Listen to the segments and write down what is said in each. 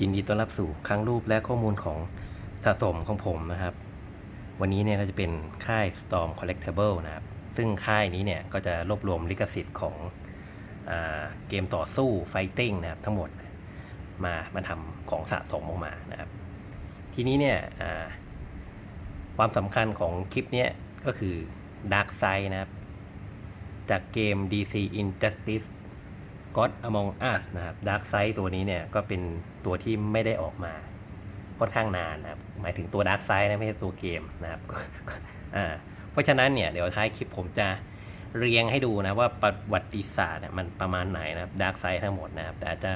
ยินดีต้อนรับสู่ครั้งรูปและข้อมูลของสะสมของผมนะครับ วันนี้เนี่ยก็จะเป็นค่าย Storm Collectible นะครับ ซึ่งค่ายนี้เนี่ยก็จะรวบรวมลิขสิทธิ์ของอเกมต่อสู้ Fighting นะครับทั้งหมดมามาทำของสะสมออกมานะครับ ทีนี้เนี่ยความสำคัญของคลิปนี้ก็คือ Dark Side นะครับ จากเกม DC Injustice God Among Us นะครับ Dark Side ตัวนี้เนี่ยก็เป็นตัวที่ไม่ได้ออกมาค่อนข้างนานนะครับ หมายถึงตัว Dark Side นะไม่ใช่ตัวเกมนะครับอ่าเพราะฉะนั้นเนี่ยเดี๋ยวท้ายคลิปผมจะเรียงให้ดูนะว่าประวัติศาสตร์เนี่ยมันประมาณไหนนะครับ Dark Side ทั้งหมดนะครับ แต่อาจจะ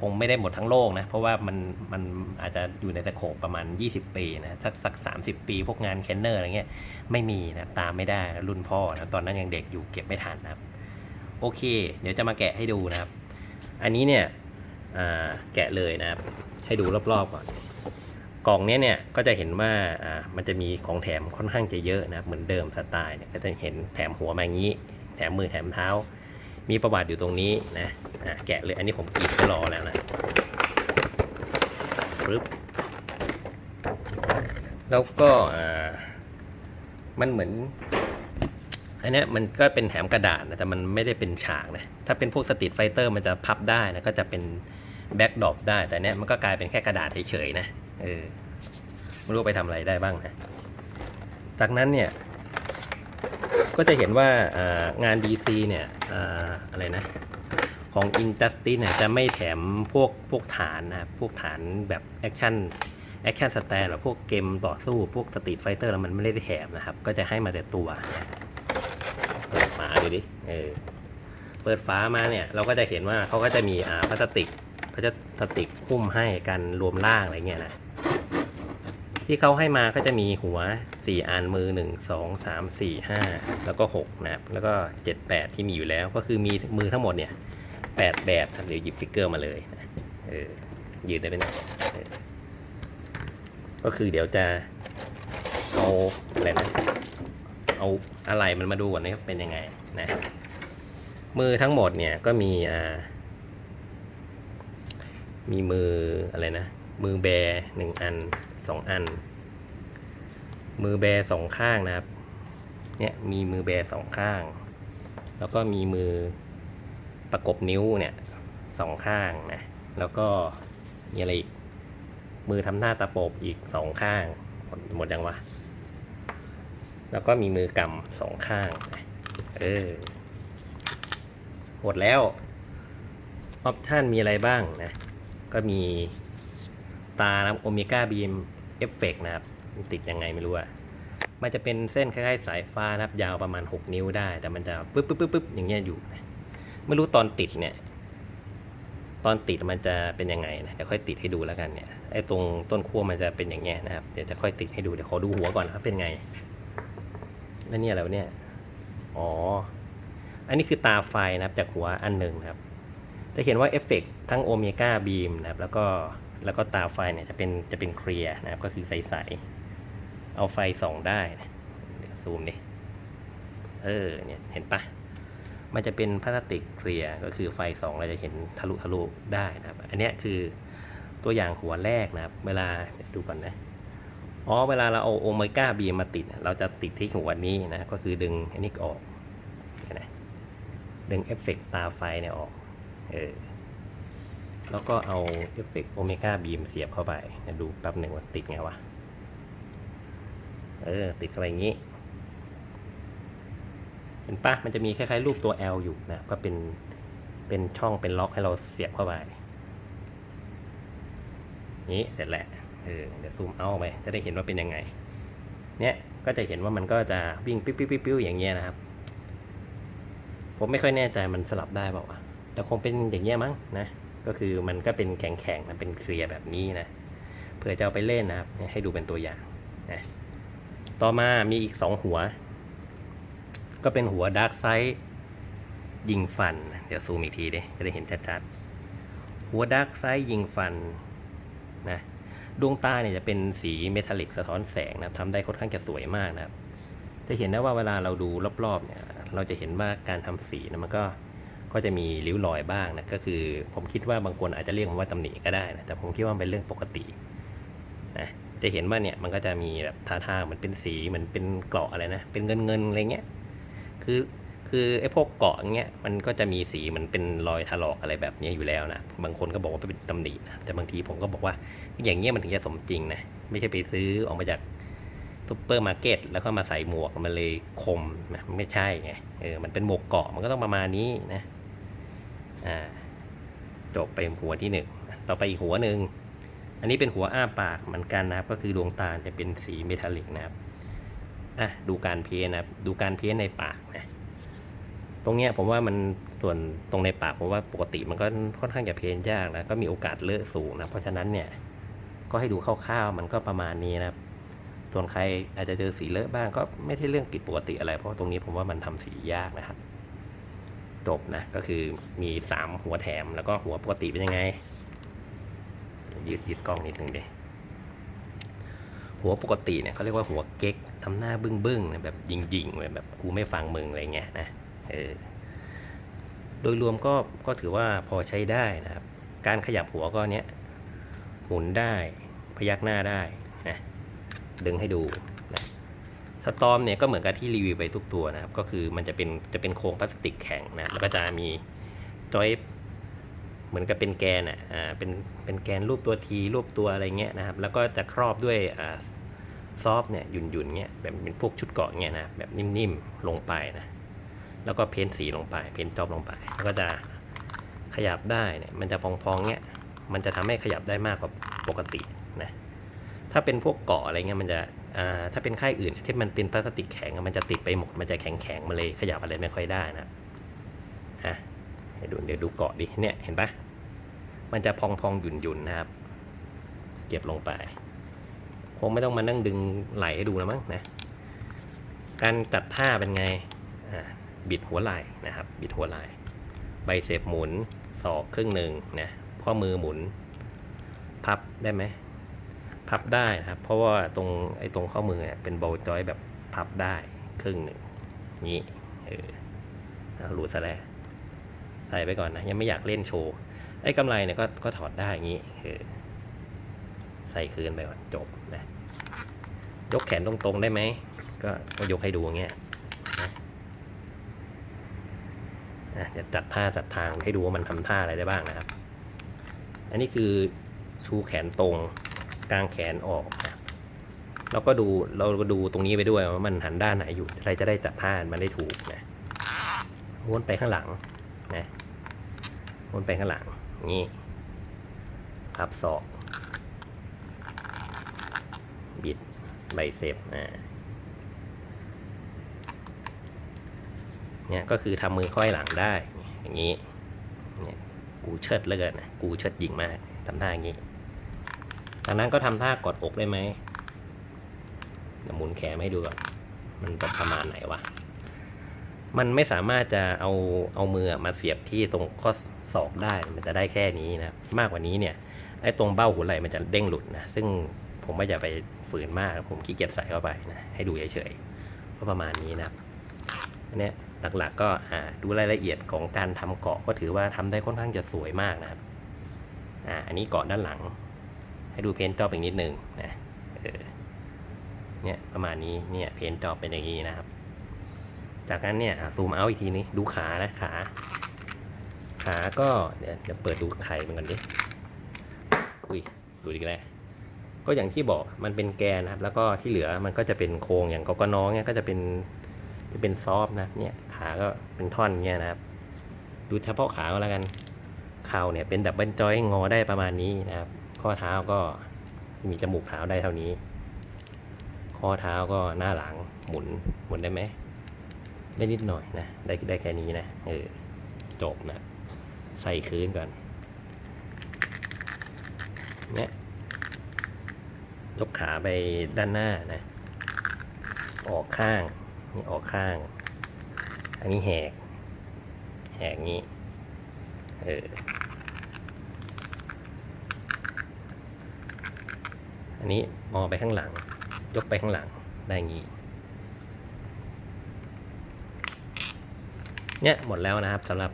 คงไม่ได้หมดทั้งโลกนะ เพราะว่ามันมันอาจจะอยู่ในสโคปประมาณ 20 ปีนะสักสัก30ปี พวกงานเคนเนอร์อะไรเงี้ยไม่มีนะตามไม่ได้รุ่นพ่อนะตอนนั้นยังเด็กอยู่เก็บไม่ทันนะครับ โอเค เดี๋ยวจะมาแกะให้ดูนะครับ อันนี้เนี่ยแกะเลยนะครับ ให้ดูรอบๆก่อน กล่องเนี้ยเนี่ยก็จะเห็นว่ามันจะมีของแถมค่อนข้างจะเยอะนะครับเหมือนเดิมสไตล์เนี่ยก็จะเห็นแถมหัวมาอย่างนี้ แถมมือแถมเท้า มีประวัติอยู่ตรงนี้นะะแกะเลยอันนี้ผมกีดไว้รอแล้วนะปึ๊บแล้วก็มันเหมือน อันนี้มันก็เป็นแถมกระดาษนะแต่มันไม่ได้เป็นฉากนะถ้าเป็นพวกสตรีทไฟเตอร์มันจะพับได้นะก็จะเป็นแบ็กดรอปได้ แต่เนี้ยมันก็กลายเป็นแค่กระดาษเฉยๆนะเออไม่รู้ไปทำอะไรได้บ้างนะจากนั้นเนี่ยก็จะเห็นว่าอ่างาน DC เนี่ยออะไรนะของ Injustice เนี่ยจะไม่แถมพวกพวกฐานนะพวกฐานแบบแอคชั่นแอคชั่นสแตนหรือพวกเกมต่อสู้พวกสตรีทไฟเตอร์แล้วมันไม่ได้แถมนะครับ ก็จะให้มาแต่ตัว ดูดิเออเปิดฝามาเนี่ยเราก็จะเห็นว่าเขาก็จะมีอ่าพลาสติกพลาสติกหุ้มให้กันรวมร่างอะไรเงี้ยนะที่เขาให้มาก็จะมีหัว 4 อันมือ 1 2 3 4 5 แล้วก็6นะครับแล้วก็ 7 8 ที่มีอยู่แล้วก็คือมีมือทั้งหมดเนี่ย 8 แบบครับเดี๋ยวหยิบฟิกเกอร์มาเลยนะเออยืนได้ไหมนะก็คือเดี๋ยวจะเอาอะไรนะ เอาอะไรมันมาดูก่อนนะครับเป็นยังไงนะมือทั้งหมดเนี่ยก็มีอ่ามีมืออะไรนะ มือแบร์หนึ่งอันสองอัน มือแบร์สองข้างนะครับเนี่ยมีมือแบร์สองข้าง แล้วก็มีมือประกบนิ้วเนี่ยสองข้างนะแล้วก็มีอะไรอีกมือทำหน้าตะปบอีกสองข้างหมดหมดยังวะ แล้วก็มีมือกำสองข้าง เออ หมดแล้ว ออปชันมีอะไรบ้างนะ ก็มีตานะครับโอเมก้าบีมเอฟเฟกนะครับติดยังไงไม่รู้อะมันจะเป็นเส้นคล้ายๆสายฟ้านะครับ ยาวประมาณ 6 นิ้วได้ แต่มันจะปึ๊บปึ๊บปึ๊บปึ๊บอย่างเงี้ยอยู่นะไม่รู้ตอนติดเนี่ย ตอนติดมันจะเป็นยังไงนะเดี๋ยวค่อยติดให้ดูแล้วกันเนี่ยไอ้ตรงต้นขั้วมันจะเป็นอย่างเงี้ยนะครับ เดี๋ยวจะค่อยติดให้ดูเดี๋ยวขอดูหัวก่อนครับเป็นไง แล้วเนี่ยอะไรวะเนี่ย อ๋อ อันนี้คือตาไฟนะครับจากหัวอันหนึ่งครับ จะเห็นว่าเอฟเฟกต์ทั้งโอเมก้าบีมนะครับ แล้วก็แล้วก็ตาไฟเนี่ยจะเป็นจะเป็นเคลียร์นะครับ ก็คือใสๆ เอาไฟส่องได้นะเดี๋ยวซูมดิ เออ เนี่ยเห็นปะมันจะเป็นพลาสติกเคลียร์ก็คือไฟส่องเราจะเห็นทะลุทะลุได้นะครับ อันนี้คือตัวอย่างหัวแรกนะครับ เวลาดูก่อนนะ อ๋อเวลาเราเอาโอเมก้าบีมมาติด เราจะติดที่หัวนี้นะ ก็คือดึงอันนี้ออกนไหมดึงเอฟเฟกต์ตาไฟเนี่ยออก เออ แล้วก็เอาเอฟเฟกต์โอเมก้าบีมเสียบเข้าไปเดี๋ยวดูแป๊บหนึ่งว่าติดไงวะ เออ ติดเข้าไปอย่างนี้ เห็นปะมันจะมีคล้ายๆรูปตัว L อยู่นะ ก็เป็น เป็นช่องเป็นล็อกให้เราเสียบเข้าไปนี้เสร็จแหละ เออเดี๋ยวซูมเอาไปจะได้เห็นว่าเป็นยังไง เนี่ยก็จะเห็นว่ามันก็จะวิ่งปิ๊วปิ๊วปิ๊วอย่างเงี้ยนะครับ ผมไม่ค่อยแน่ใจมันสลับได้เปล่าวะแต่คงเป็นอย่างเงี้ยมั้งนะก็คือมันก็เป็นแข็งๆนะเป็นเคลียร์แบบนี้นะเผื่อจะเอาไปเล่นนะครับ ให้ดูเป็นตัวอย่างนะต่อมามีอีกสองหัว ก็เป็นหัวดาร์กไซ d ์ยิงฟัน เดี๋ยวซูมอีกทีดิจะได้เห็นชัดๆหัวดาร์กไซ d ์ยิงฟันนะ ดวงตาเนี่ยจะเป็นสีเมทัลลิกสะท้อนแสงนะครับทำได้ค่อนข้างจะสวยมากนะครับ จะเห็นได้ว่าเวลาเราดูรอบๆเนี่ยเราจะเห็นว่าการทำสีนะมันก็ก็จะมีริ้วรอยบ้างนะก็คือผมคิดว่าบางคนอาจจะเรียกมันว่าตำหนิก็ได้นะแต่ผมคิดว่ามันเป็นเรื่องปกตินะจะเห็นว่าเนี่ยมันก็จะมีแบบท่าทางเหมือนเป็นสีเหมือนเป็นเกราะอะไรนะเป็นเงินเงินอะไรเงี้ยคือ คือไอ้พวกเกาะอย่างเงี้ยมันก็จะมีสีเหมันเป็นรอยถลอกอะไรแบบนี้อยู่แล้วนะบางคนก็บอกว่าเป็นตำหนินะแต่บางทีผมก็บอกว่าอย่างเงี้ยมันถึงจะสมจริงนะไม่ใช่ไปซื้อออกมาจากซุปเปอร์มาร์เก็ตแล้วก็มาใส่หมวกมันเลยคมนะไม่ใช่ไงเออมันเป็นหมวกเกาะมันก็ต้องประมาณนี้นะอ่าจบไปหัวที่หนึ่งต่อไปอีกหัวหนึ่งอันนี้เป็นหัวอ้าปากเหมือนกันนะครับ ก็คือดวงตาจะเป็นสีเมทัลลิกนะครับอะดูการเพี้ยนนะครับดูการเพี้ยนในปากนะ ตรงเนี้ยผมว่ามันส่วนตรงในปากผมว่าปกติมันก็ค่อนข้างจะเพี้ยนยากนะก็มีโอกาสเลอะสูงนะเพราะฉะนั้นเนี่ยก็ให้ดูคร่าวๆมันก็ประมาณนี้นะครับ ส่วนใครอาจจะเจอสีเลอะบ้างก็ไม่ใช่เรื่องผิดปกติอะไร เพราะตรงนี้ผมว่ามันทำสียากนะครับ จบนะก็คือมี 3 หัวแถมแล้วก็หัวปกติเป็นยังไง ยืดยืดกล้องนิดนึงเดหัวปกติเนี่ยเขาเรียกว่าหัวเก๊กทำหน้าบึ้งๆนะแบบยิงยิงๆแบบกูไม่ฟังมึงอะไรเงี้ยนะ โดยรวมก็ก็ถือว่าพอใช้ได้นะครับ การขยับหัวก็เนี้ยหมุนได้พยักหน้าได้นะดึงให้ดูนะสตอมเนี่ยก็เหมือนกับที่รีวิวไปทุกตัวนะครับ ก็คือมันจะเป็นจะเป็นโครงพลาสติกแข็งนะแล้วก็จะมีจอยเหมือนกับเป็นแกนอะอ่าเป็นเป็นแกนรูปตัวทีรูปตัวอะไรเงี้ยนะครับ แล้วก็จะครอบด้วยอ่าซอฟเนี่ยหยุนหยุ่นๆเงี้ยแบบเป็นพวกชุดเกาะเงี้ยนะแบบนิ่มๆลงไปนะ แล้วก็เพ้นสีลงไป เพ้นจอบลงไปก็จะขยับได้เนี่ยมันจะพองๆเงี้ยมันจะทำให้ขยับได้มากกว่าปกตินะถ้าเป็นพวกเกาะอะไรเงี้ยมันจะอ่าถ้าเป็นค่ายอื่นที่มันเป็นพลาสติกแข็งมันจะติดไปหมดมันจะแข็งแข็งๆมันเลยขยับอะไรไม่ค่อยได้นะอะให้ดูเดี๋ยวดูเกาะดิเนี่ยเห็นปะมันจะพองพองๆหยุ่นหยุ่นๆนะครับ เก็บลงไปคงไม่ต้องมานั่งดึงไหลให้ดูแล้วมั้งนะการตัดผ้าเป็นไง บิดหัวไหล่นะครับ บิดหัวไหล่ใบเสพหมุนศอกครึ่งหนึ่งนะข้อมือหมุน พับได้ไหมพับได้นะครับ เพราะว่าตรงไอ้ตรงข้อมือเนี่ยเป็นโบว์จอยแบบพับได้ครึ่งหนึ่งนี้เออเอาหรูซะแล้วใส่ไปก่อนนะ ยังไม่อยากเล่นโชว์ ไอ้กำไรเนี่ยก็ก็ถอดได้อย่างนี้เออใส่คืนไปก่อนจบนะยกแขนตรงๆได้ไหมก็ก็ยกให้ดูอย่างเงี้ย อะ เดี๋ยวจัดท่าจัดทางให้ดูว่ามันทำท่าอะไรได้บ้างนะครับ อันนี้คือชูแขนตรงกลางแขนออก แล้วก็ดูเราก็ดูตรงนี้ไปด้วยว่ามันหันด้านไหนอยู่อะไรจะได้จัดท่ามันได้ถูกนะม้วนไปข้างหลังนะม้วนไปข้างหลังงนี้พับศอก บิดไบเซปอ่า เนี่ยก็คือทำมือค่อยหลังได้อย่างนี้เนี่ยกูเชิดเหลือเกินนะกูเชิดยิงมากทำท่าอย่างนี้จากนั้นก็ทำท่ากดอกได้ไหมเดี๋ยวหมุนแขนให้ดูก่อนมันประมาณไหนวะมันไม่สามารถจะเอาเอามือมาเสียบที่ตรงข้อศอกได้มันจะได้แค่นี้นะมากกว่านี้เนี่ยไอ้ตรงเบ้าหัวไหล่มันจะเด้งหลุดนะซึ่งผมไม่จะไปฝืนมาก ผมขี้เกียจใส่เข้าไปนะให้ดูเฉยๆก็ประมาณนี้นะอันเนี้ย หลักๆ ก็ดูรายละเอียดของการทำเกาะก็ถือว่าทำได้ค่อนข้างจะสวยมากนะครับอ่าอันนี้เกาะด้านหลัง ให้ดูเพนจอบอีกนิดนึงนะเนี่ยประมาณนี้เนี่ยเพนจอบเป็นอย่างนี้นะครับ จากนั้นเนี่ยซูมเอาอีกทีนี้ดูขานะขา ขาก็เดี๋ยวเดี๋ยวเปิดดูไข่มันกันดิอุ้ยดูดีแล้วก็อย่างที่บอกมันเป็นแกนนะครับ แล้วก็ที่เหลือมันก็จะเป็นโครงอย่างกกน้องเนี่ยก็จะเป็น จะเป็นซอฟนะเนี่ยขาก็เป็นท่อนเงี้ยนะครับ ดูเฉพาะขาแล้วกันเข่าเนี่ยเป็นดับเบิลจอยงอได้ประมาณนี้นะครับ ข้อเท้าก็มีจมูกเท้าได้เท่านี้ ข้อเท้าก็หน้าหลังหมุนหมุนได้ไหมได้นิดหน่อยนะได้ได้แค่นี้นะเออจบนะใส่คืนก่อนเนี่ยยกขาไปด้านหน้านะ ออกข้าง นี่ออกข้าง อันนี้แหก แหกงี้ เออ อันนี้มองไปข้างหลัง ยกไปข้างหลัง ได้งี้ เนี่ยหมดแล้วนะครับสำหรับ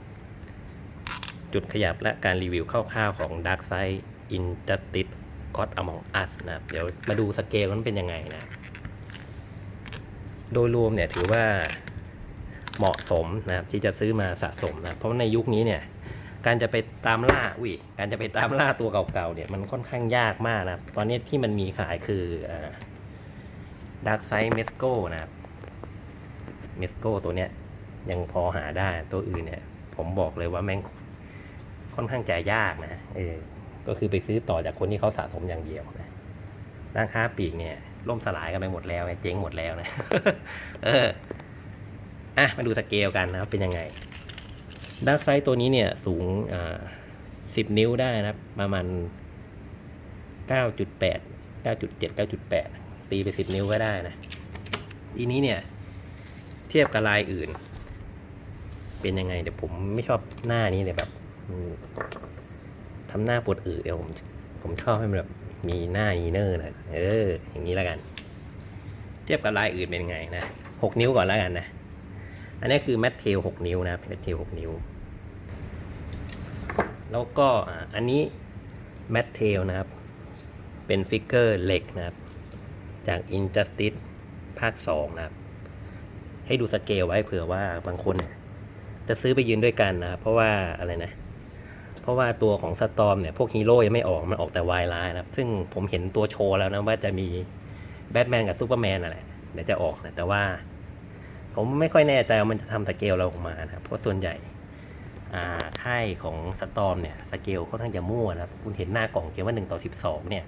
จุดขยับและการรีวิวคร่าวๆของ Dark Side Injustice God Among Us นะครับ เดี๋ยวมาดูสเกลมันเป็นยังไงนะ โดยรวมเนี่ยถือว่าเหมาะสมนะครับที่จะซื้อมาสะสมนะเพราะในยุคนี้เนี่ยการจะไปตามล่าอุ้ยการจะไปตามล่าตัวเก่าๆเนี่ยมันค่อนข้างยากมากนะครับตอนนี้ที่มันมีขายคือดักไซเมสโกนะครับเมสโกตัวเนี้ยยังพอหาได้ตัวอื่นเนี่ย ผมบอกเลยว่าแม่งค่อนข้างจะยากนะเออก็คือไปซื้อต่อจากคนที่เขาสะสมอย่างเดียวนะร้านค้าปลีกเนี่ย ล่มสลายกันไปหมดแล้วไงเจ๊งหมดแล้วนะเอออะมาดูสเกลกันนะครับเป็นยังไงดาร์กไซต์ตัวนี้เนี่ยสูงอ่าสิบนิ้วได้นะครับ ประมาณเก้าจุดแปดเก้าจุดเจ็ดเก้าจุดแปดตีไปสิบนิ้วก็ได้นะทีนี้เนี่ย เทียบกับลายอื่น เป็นยังไงเดี๋ยวผมไม่ชอบหน้านี้เลยแบบทำหน้าปวดอืดเดี๋ยวผมผมชอบให้มันแบบ มีหน้าอีเนอร์นะเออ อย่างนี้แล้วกัน เทียบกับลายอื่นเป็นไงนะหกนิ้วก่อนแล้วกันนะ อันนี้คือแมทเทล6นิ้วนะแมทเทล6นิ้ว แล้วก็อันนี้แมทเทลนะครับ เป็นฟิกเกอร์เหล็กนะครับ จาก Injustice ภาค2นะครับ ให้ดูสเกลไว้เผื่อว่าบางคนจะซื้อไปยืนด้วยกันนะครับเพราะว่าอะไรนะ ราะว่าตัวของสตอมเนี่ยพวกฮีโร่ยังไม่ออกมันออกแต่วายไลน์นะครับ ซึ่งผมเห็นตัวโชว์แล้วนะว่าจะมีแบทแมนกับซูเปอร์แมนอะไรเดี๋ยวจะออกนะแต่ว่า ผมไม่ค่อยแน่ใจว่ามันจะทำสเกลเราออกมานะครับเพราะส่วนใหญ่ค่ายของสตอมเนี่ยสเกลค่อนข้างจะมั่วนะคุณเห็นหน้ากล่องเขียนว่า1ต่อ12 เนี่ย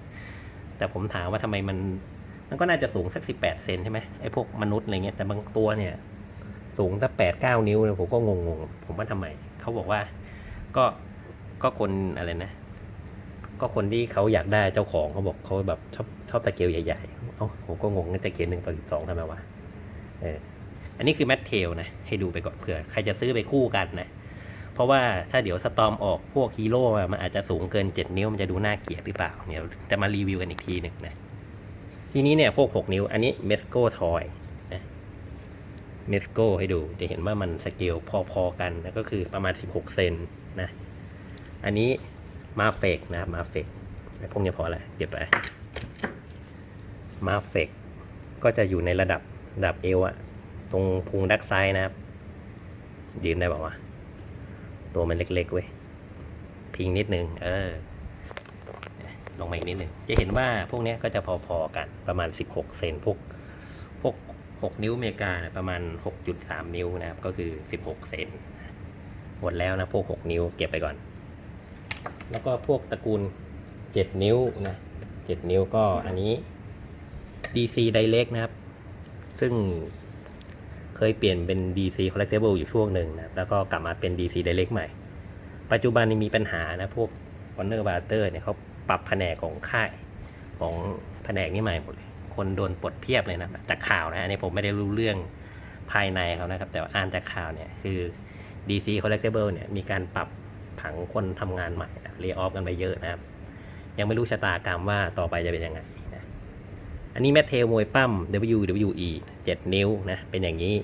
แต่ผมถามว่าทำไมมัน มันก็น่าจะสูงสัก 18 เซนใช่ไหมไอ้พวกมนุษย์อะไรเงี้ยแต่บางตัวเนี่ย สูงสัก8 9 นิ้วเนี่ยผมก็งงๆ ผมว่าทำไม เขาบอกว่าก็ ก็คนอะไรนะ ก็คนที่เขาอยากได้เจ้าของเขาบอกเขาแบบชอบชอบสเกลใหญ่ๆเอ้าผมก็งงจะเขียน1ต่อ12ทำไมวะเอออันนี้คือแมทเทลนะ ให้ดูไปก่อนเผื่อใครจะซื้อไปคู่กันนะ เพราะว่าถ้าเดี๋ยวสตอมออกพวกฮีโร่มันอาจจะสูงเกิน 7 นิ้วมันจะดูน่าเกลียดหรือเปล่าเดี๋ยวจะมารีวิวกันอีกทีหนึ่งนะ ทีนี้เนี่ยพวก 6 นิ้ว อันนี้เมสโกทอยนะเมสโกให้ดูจะเห็นว่ามันสเกลพอๆกันนะก็คือประมาณ 16 เซนนะ อันนี้มาเฟกนะครับมาเฟกพวกนี้พอแล้วเก็บไปมาเฟกก็จะอยู่ในระดับระดับเอวอะตรงพุงดักไซด์นะครับ ยืนได้บอกว่าตัวมันเล็กๆเว้ยพิงนิดนึงเออลงมาอีกนิดนึงจะเห็นว่าพวกนี้ก็จะพอๆกันประมาณ 16 เซนพวกพวก 6 นิ้วอเมริกาเนี่ยประมาณ 6.3 นิ้วนะครับ ก็คือ 16 เซนหมดแล้วนะพวก 6 นิ้วเก็บไปก่อน แล้วก็พวกตระกูล 7 นิ้วนะ7นิ้วก็อันนี้ DC Direct นะครับ ซึ่งเคยเปลี่ยนเป็น DC Collectible อยู่ช่วงหนึ่งนะแล้วก็กลับมาเป็น DC Direct ใหม่ ปัจจุบันนี้มีปัญหานะ พวก Warner Brother เนี่ยเขาปรับแผนกของค่ายของแผนกนี้ใหม่หมดเลย คนโดนปลดเพียบเลยนะจากข่าวนะอันนี้ผมไม่ได้รู้เรื่องภายในเขานะครับ แต่ว่าอ่านจากข่าวเนี่ยคือ DC Collectible เนี่ยมีการปรับ ผังคนทำงานใหม่เลี้ยออฟกันไปเยอะนะครับ ยังไม่รู้ชะตากรรมว่าต่อไปจะเป็นยังไงนะอันนี้แมทเทลมวยปั้ม WWE 7 นิ้วนะ เป็นอย่างนี้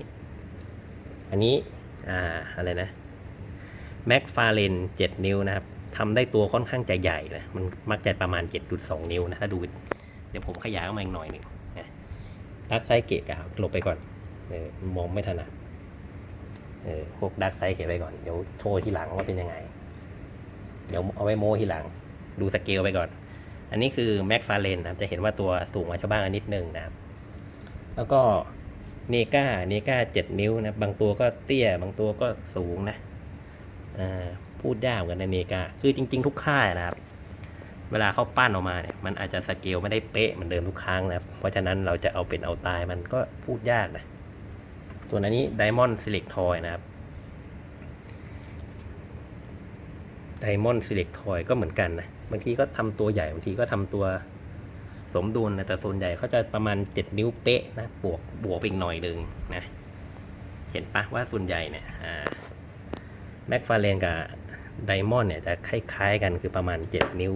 อันนี้อ่าอะไรนะแม็กฟาเลน7 นิ้วนะครับทำได้ตัวค่อนข้างจะใหญ่นะ มันมักจะประมาณ 7.2 นิ้วนะ ถ้าดู เดี๋ยวผมขยายออกมาอีกหน่อยหนึ่งนะดักไซเกะกะหลบไปก่อนเออมองไม่ถนัดเออพวกดักไซเกะไปก่อน เดี๋ยวโชว์ทีหลังว่าเป็นยังไง เดี๋ยวเอาไว้โม้ทีหลัง ดูสเกลไปก่อน อันนี้คือแม็กฟาเลนนะครับจะเห็นว่าตัวสูงกว่าชาวบ้านนิดนึงนะครับ แล้วก็เนกาเนกาเจ็ดนิ้วนะบางตัวก็เตี้ย บางตัวก็สูงนะอ่าพูดยากเหมือนกันนะเนกาคือจริง ๆ ทุกค่ายนะครับ เวลาเขาปั้นออกมาเนี่ยมันอาจจะสเกลไม่ได้เป๊ะเหมือนเดิมทุกครั้งนะครับ เพราะฉะนั้นเราจะเอาเป็นเอาตายมันก็พูดยากนะส่วนอันนี้ Diamond Select Toy นะครับ Diamond Select Toy ก็เหมือนกันนะบางทีก็ทำตัวใหญ่บางทีก็ทำตัวสมดุลนะแต่ส่วนใหญ่เขาจะประมาณ 7 นิ้วเป๊ะนะบวกบวกไปอีกหน่อยหนึ่งนะเห็นปะว่าส่วนใหญ่เนี่ยแม็กฟาเรนกับไดมอนด์เนี่ยจะคล้ายๆกันคือประมาณ 7 นิ้ว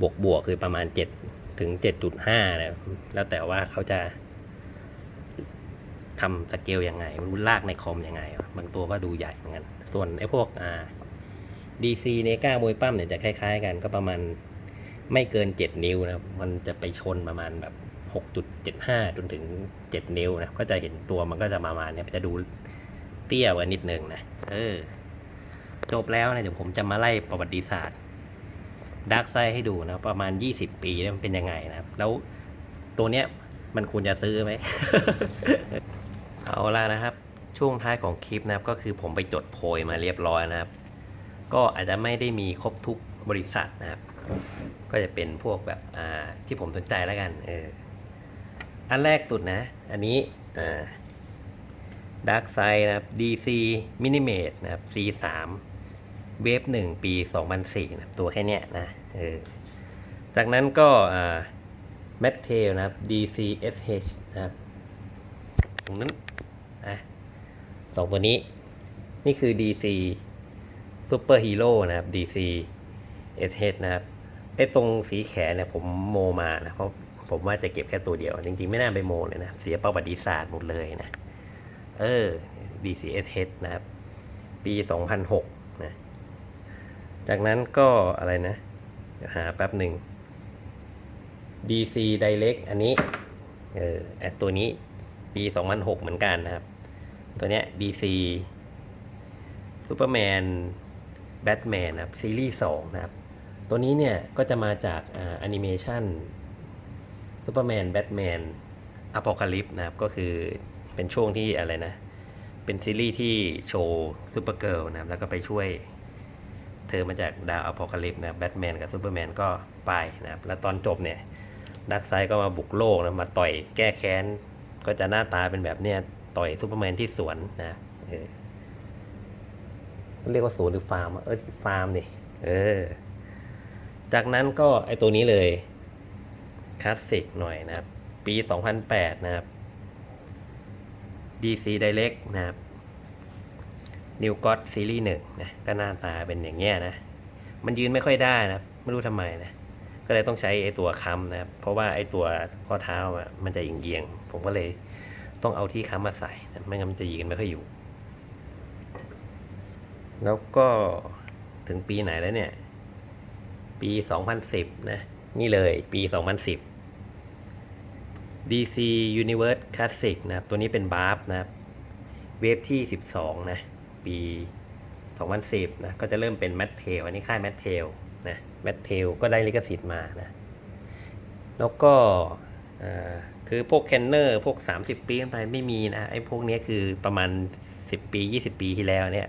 บวกบวกคือประมาณ 7 ถึง 7.5นะแล้วแต่ว่าเขาจะทำสเกลยังไงมันลากในคอมยังไง บางตัวก็ดูใหญ่เหมือนกัน ส่วนไอ้พวกอ่า DC เนก้ามวยปั้มเนี่ยจะคล้ายๆ กันก็ประมาณไม่เกิน 7 นิ้วนะครับ มันจะไปชนประมาณแบบ 6.75 จนถึง 7 นิ้วนะ ก็จะเห็นตัวมันก็จะประมาณเนี้ยจะดูเตี้ยกว่านิดนึงนะ เออ จบแล้วนะ เดี๋ยวผมจะมาไล่ประวัติศาสตร์ดักไซให้ดูนะ ประมาณ 20 ปีเนี่ยมันเป็นยังไงนะครับ แล้วตัวเนี้ยมันควรจะซื้อไหม เอาละนะครับ ช่วงท้ายของคลิปนะครับ ก็คือผมไปจดโพยมาเรียบร้อยนะครับ ก็อาจจะไม่ได้มีครบทุกบริษัทนะครับ ก็จะเป็นพวกแบบที่ผมสนใจแล้วกันเอออันแรกสุดนะ อันนี้อ่าดักไซนะครับ DC Minimate นะครับ C3 เวฟหนึ่งปี 2004นะตัวแค่เนี้ยนะเออจากนั้นก็แมทเทลนะครับ DC SH นะครับตรงนั้นอะสองตัวนี้ นี่คือ DC Super Hero นะครับ DC SH นะครับไอ้ตรงสีแขนเนี่ยผมโมมานะเพราะผมว่าจะเก็บแค่ตัวเดียว จริงๆ ไม่น่าไปโมเลยนะ เสียประวัติศาสตร์หมดเลยนะ เออ DC SH นะครับ ปี 2006 นะ จากนั้นก็อะไรนะเดี๋ยวหาแป๊บหนึ่ง DC Direct อันนี้ เออไอตัวนี้ปี 2006 เหมือนกันนะครับ ตัวเนี้ย DC Superman Batman นะครับซีรีส์2นะครับ ตัวนี้เนี่ยก็จะมาจากแอนิเมชัน Superman Batman Apocalypse นะครับ ก็คือเป็นช่วงที่อะไรนะ เป็นซีรีส์ที่โชว์ซูเปอร์เกิลนะครับ แล้วก็ไปช่วยเธอมาจากดาวอพอคาลิปนะแบทแมนกับซูเปอร์แมนก็ไปนะครับ แล้วตอนจบเนี่ยดักไซก็มาบุกโลกนะมาต่อยแก้แค้น ก็จะหน้าตาเป็นแบบเนี้ยต่อยซูเปอร์แมนที่สวนนะเออ เรียกว่าสวนหรือฟาร์มเออฟาร์มนี่เออ จากนั้นก็ไอตัวนี้เลยคลาสสิกหน่อยนะครับ ปี 2008 นะครับ DC Direct นะครับนิวก็ d ซีรีส์หนึ่งนะก็หน้าตาเป็นอย่างเงี้ยนะ มันยืนไม่ค่อยได้นะ ไม่รู้ทำไมนะ ก็เลยต้องใช้ไอตัวค้ำนะครับ เพราะว่าไอตัวข้อเท้าอะมันจะเอียงๆผมก็เลยต้องเอาที่ค้ำมาใส่นะไม่งั้นมันจะยืนไม่ค่อยอยู่ แล้วก็ถึงปีไหนแล้วเนี่ย ปี 2010 นะ นี่เลยปี 2010 DC Universe Classic นะครับตัวนี้เป็นบาร์ฟนะครับ เวฟที่ 12 นะ ปี 2010 นะ ก็จะเริ่มเป็นแมทเทลอันนี้ค่ายแมทเทลนะแมทเทลก็ได้ลิขสิทธิ์มานะ แล้วก็คือพวกแคนเนอร์พวก 30 ปีขึ้นไปไม่มีนะ ไอ้พวกนี้คือประมาณ 10 ปี 20 ปีที่แล้วเนี่ย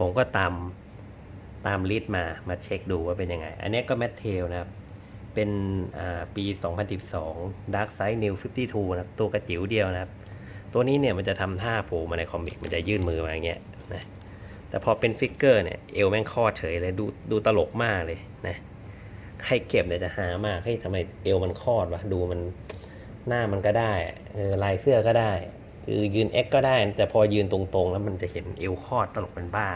ผมก็ตามตามลิสต์มามาเช็คดูว่าเป็นยังไง อันนี้ก็แมทเทลนะครับ เป็นปี 2012 Dark Side New 52 นะครับ ตัวกระจิ๋วเดียวนะครับ ตัวนี้เนี่ยมันจะทำท่าโผล่มาในคอมิก มันจะยื่นมือมาอย่างเงี้ยนะแต่พอเป็นฟิกเกอร์เนี่ย เอวแม่งคอดเฉยเลยดูดูตลกมากเลยนะใครเก็บเนี่ยจะหามากเฮ้ยทำไมเอวมันคอดวะดูมันหน้ามันก็ได้เออลายเสื้อก็ได้ คือยืน X ก็ได้ แต่พอยืนตรงๆ แล้วมันจะเห็นเอวคอดตลกเป็นบ้า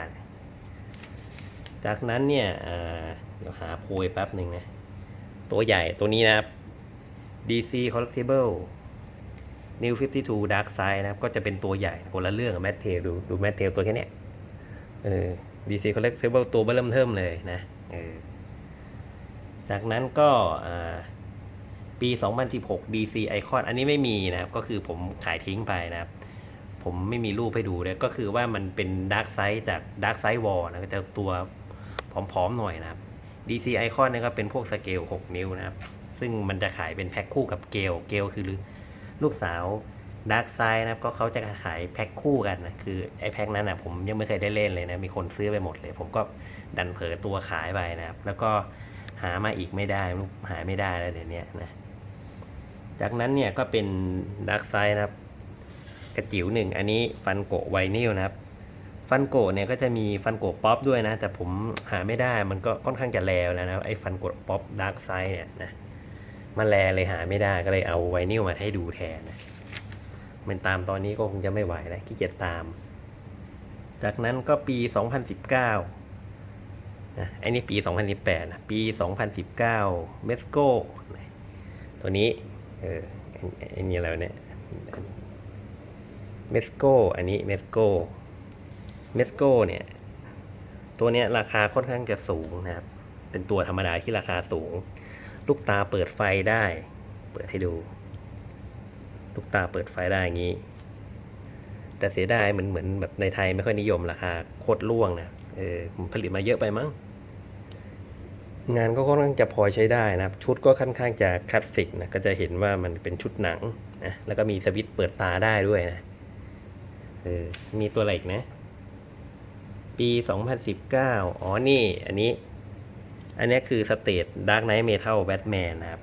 จากนั้นเนี่ยเดี๋ยวหาโพยแป๊บหนึ่งนะ ตัวใหญ่ตัวนี้นะครับ DC Collectible New 52 Dark Side นะครับ ก็จะเป็นตัวใหญ่คนละเรื่องกับแมทเทลดูดูแมทเทลตัวแค่เนี้ยเออ DC Collectible ตัวเบิ่มเทิมเลยนะเออจากนั้นก็อ่า ปี 2016 DC Icon อันนี้ไม่มีนะครับ ก็คือผมขายทิ้งไปนะครับ ผมไม่มีรูปให้ดูเลย ก็คือว่ามันเป็น Dark Side จาก Dark Side War นะก็จะตัวผอมๆหน่อยนะครับ DC Icon นี่ก็เป็นพวกสเกล 6 นิ้วนะครับ ซึ่งมันจะขายเป็นแพ็คคู่กับเกล เกลคือลูกสาวด a r k กไซนะครับก็เขาจะขายแพ็คคู่กันนะคือไอ้แพ็คนั้นนะผมยังไม่เคยได้เล่นเลยนะ มีคนซื้อไปหมดเลย ผมก็ดันเผลอตัวขายไปนะครับ แล้วก็หามาอีกไม่ได้หายไม่ได้แล้วเดี๋ยวนี้นะ จากนั้นเนี่ยก็เป็นด a r k กไซนะครับ กระจิ๋วหนึ่งอันนี้ฟันโกไวนิลนะครับ ฟันโกะเนี่ยก็จะมีฟันโกะป๊อปด้วยนะ แต่ผมหาไม่ได้มันก็ค่อนข้างจะแลวแล้วนะไอ้ฟันโกะป๊อปดาร์กไซด์เนี่ยนะมันแลเลยหาไม่ได้ก็เลยเอาไวนิลมาให้ดูแทนนะมันตามตอนนี้ก็คงจะไม่ไหวแล้วขี้เกียจตาม จากนั้นก็ปี 2019นะไอ้นี่ปี 2018นะปี 2019 เมสโกตัวนี้ เออไอ้ไอ้นี่อะไรวเนี่ยเมสโกอันนี้เมสโกเมสโกเนี่ย ตัวเนี้ยราคาค่อนข้างจะสูงนะครับ เป็นตัวธรรมดาที่ราคาสูง ลูกตาเปิดไฟได้ เปิดให้ดู ลูกตาเปิดไฟได้อย่างนี้ แต่เสียดายเหมือนเหมือนแบบในไทยไม่ค่อยนิยมราคาโคตรล่วงนะ เออผมผลิตมาเยอะไปมั้ง งานก็ค่อนข้างจะพอใช้ได้นะครับ ชุดก็ค่อนข้างจะคลาสสิกนะก็จะเห็นว่ามันเป็นชุดหนังนะแล้วก็มีสวิตช์เปิดตาได้ด้วยนะเออมีตัวอะไรอีกนะ ปี 2019 อ๋อนี่ อันนี้ อันนี้คือสเตทดาร์กไนท์เมทัลแบทแมนนะครับ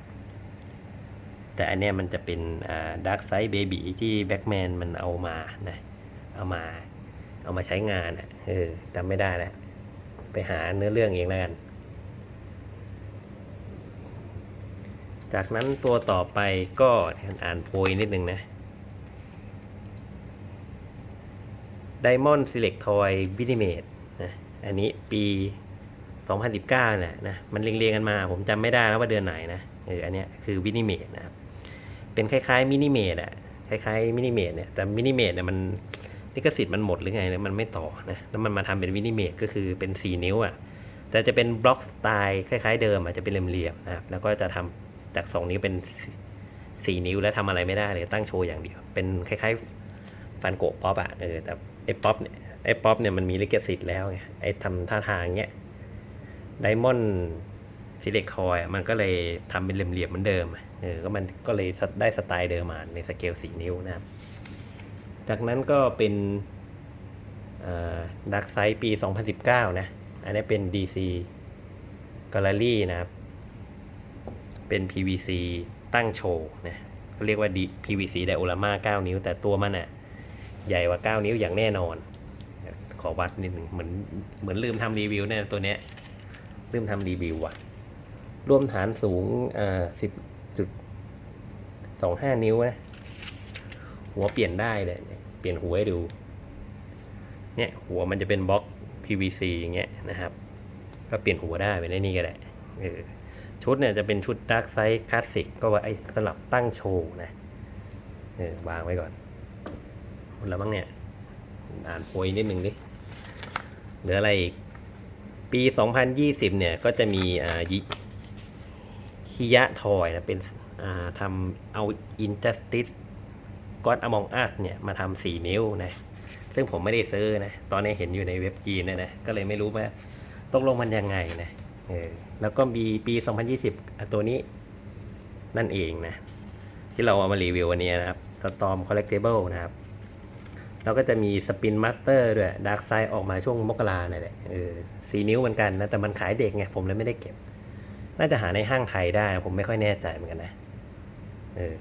แต่อันนี้มันจะเป็นดาร์กไซด์เบบีที่แบ็กแมนมันเอามานะเอามาเอามาใช้งานอะเออจำไม่ได้แล้วไปหาเนื้อเรื่องเองแล้วกัน จากนั้นตัวต่อไปก็อ่านโพยนิดนึงนะ Diamond Select Toy v i n i m a t e นะอันนี้ปี 2019น่ะนะมันเรียงๆกันมา ผมจำไม่ได้แล้วว่าเดือนไหนนะเอออันเนี้ยคือ v i n i m a t e นะครับ เป็นคล้ายๆมินิเมดอะคล้ายๆมินิเมดเนี่ยแต่มินิเมดเนี่ยมันลิขสิทธิ์มันหมดหรือไงแล้วมันไม่ต่อนะแล้วมันมาทำเป็นวินิเมดก็คือเป็น 4 นิ้วอะแต่จะเป็นบล็อกสไตล์คล้ายๆเดิมอะจจะเป็นเหลี่ยมๆนะครับแล้วก็จะทำ จาก2นิ้วเป็น4นิ้วแล้วทำอะไรไม่ได้เลยตั้งโชว์อย่างเดียว เป็นคล้ายๆฟันโกะป๊อปอะเออแต่ไอ้ป๊อปเนี่ยไอ้ป๊อปเนี่ยมันมีลิขสิทธิ์แล้วไงไอ้ทำท่าทางเงี้ยไดมอนด์ซิเล็กคอยมันก็เลยทำเป็นเหลี่ยมๆเหมือนเดิมเออก็มันก็เลยได้สไตล์เดิมมาในสเกล4นิ้วนะครับ จากนั้นก็เป็นดักไซปี 2019 นะ อันนี้เป็น DC Gallery นะครับ เป็น PVC ตั้งโชว์นะเขาเรียกว่า PVC Diorama 9นิ้ว แต่ตัวมันอะใหญ่กว่า 9 นิ้วอย่างแน่นอน ขอวัดนิดหนึ่งเหมือนเหมือนลืมทำรีวิวเนี่ยตัวเนี้ยลืมทำรีวิวว่ะร่วมฐานสูงอ่าสิบจุดสองห้านิ้วนะหัวเปลี่ยนได้เลยเนี่ยเปลี่ยนหัวให้ดู เนี่ยหัวมันจะเป็นบล็อก PVC อย่างเงี้ยนะครับ ก็เปลี่ยนหัวได้ไปได้นี่ก็ได้เออ ชุดเนี่ยจะเป็นชุดดาร์กไซส์คลาสสิกก็ไว้สำหรับตั้งโชว์นะ เออวางไว้ก่อนหมดแล้วมั้งเนี่ย อ่านโพยนิดหนึ่งดิ เหลืออะไรอีก ปี 2020 เนี่ย ก็จะมีอ่ายิฮิยะทอยนะ เป็นอ่าทำเอา Injustice God Among Us เนี่ย มาทำสี่นิ้วนะ ซึ่งผมไม่ได้ซื้อนะ ตอนนี้เห็นอยู่ในเว็บจีนนยนะ ก็เลยไม่รู้ว่าตกลงมันยังไงนะ เออแล้วก็มีปี 2020อะตัวนี้นั่นเองนะ ที่เราเอามารีวิววันนี้นะครับ Storm Collectible นะครับเราก็จะมีสปินมาสเตอร์ด้วยดาร์กไซด์ออกมาช่วงมกราเนี่ยแหละเออสีนิ้วเหมือนกันนะ แต่มันขายเด็กไง ผมเลยไม่ได้เก็บ น่าจะหาในห้างไทยได้ ผมไม่ค่อยแน่ใจเหมือนกันนะเออ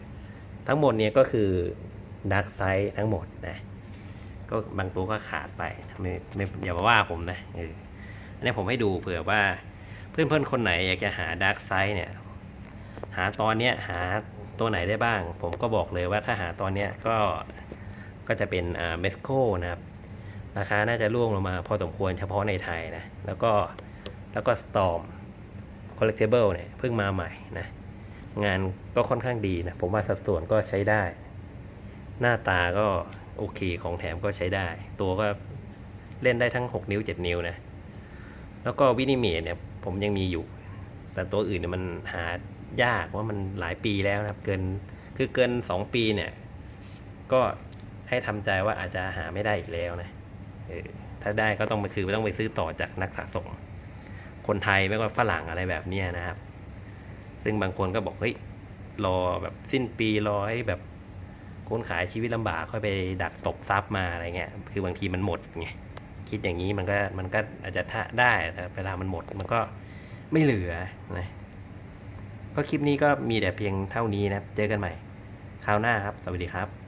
ทั้งหมดเนี่ยก็คือดาร์กไซด์ทั้งหมดนะ ก็บางตัวก็ขาดไปไม่ไม่อย่ามาว่าผมนะเอออันนี้ผมให้ดูเผื่อว่า เพื่อนๆ คนไหนอยากจะหาดาร์กไซด์เนี่ย หาตอนเนี้ยหาตัวไหนได้บ้าง ผมก็บอกเลยว่าถ้าหาตอนเนี้ยก็ก็จะเป็นอ่าเมสโคนะครับ ราคาน่าจะร่วงลงมาพอสมควรเฉพาะในไทยนะ แล้วก็แล้วก็ Storm Collectible เนี่ยเพิ่งมาใหม่นะ งานก็ค่อนข้างดีนะ ผมว่าสัดส่วนก็ใช้ได้ หน้าตาก็โอเคของแถมก็ใช้ได้ ตัวก็เล่นได้ทั้ง 6 นิ้ว 7 นิ้วนะ แล้วก็วินิเมตเนี่ย ผมยังมีอยู่ แต่ตัวอื่นเนี่ยมันหายากว่ามันหลายปีแล้วนะครับ เกินคือเกิน 2 ปีเนี่ย ก็ให้ทำใจว่าอาจจะหาไม่ได้อีกแล้วนะเออถ้าได้ก็ต้องไปคือต้องไปซื้อต่อจากนักสะสม คนไทยไม่ก็ฝรั่งอะไรแบบนี้นะครับ ซึ่งบางคนก็บอกเฮ้ยรอแบบสิ้นปีรอให้แบบคนขายชีวิตลำบากค่อยไปดักตบซับมาอะไรเงี้ยคือบางทีมันหมดไง คิดอย่างนี้มันก็มันก็อาจจะทะได้แต่เวลามันหมดมันก็ไม่เหลือนะก็คลิปนี้ก็มีแต่เพียงเท่านี้นะ เจอกันใหม่คราวหน้าครับ สวัสดีครับ